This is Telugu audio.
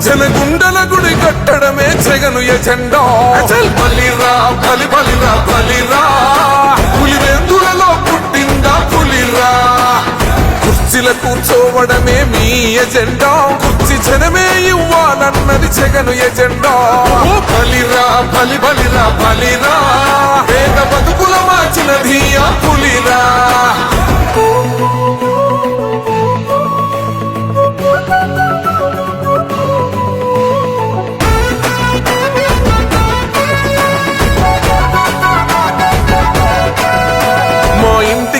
జనగుండల గుడి కట్టడమే జగను ఎజెండో. అచల్. బలిరా బలి బలిరా బలిరా. పులివెందులలో పుట్టిందా పులిరా? కుర్చీల కూర్చోవడమే మీ ఎజెండా. కుర్చీ జనమే ఇవ్వాలన్నది జగను ఎజెండా. ఓ. బలిరా బలి బలిరా బలిరా. పేద బతుకుల మార్చినది ఆ పులిరా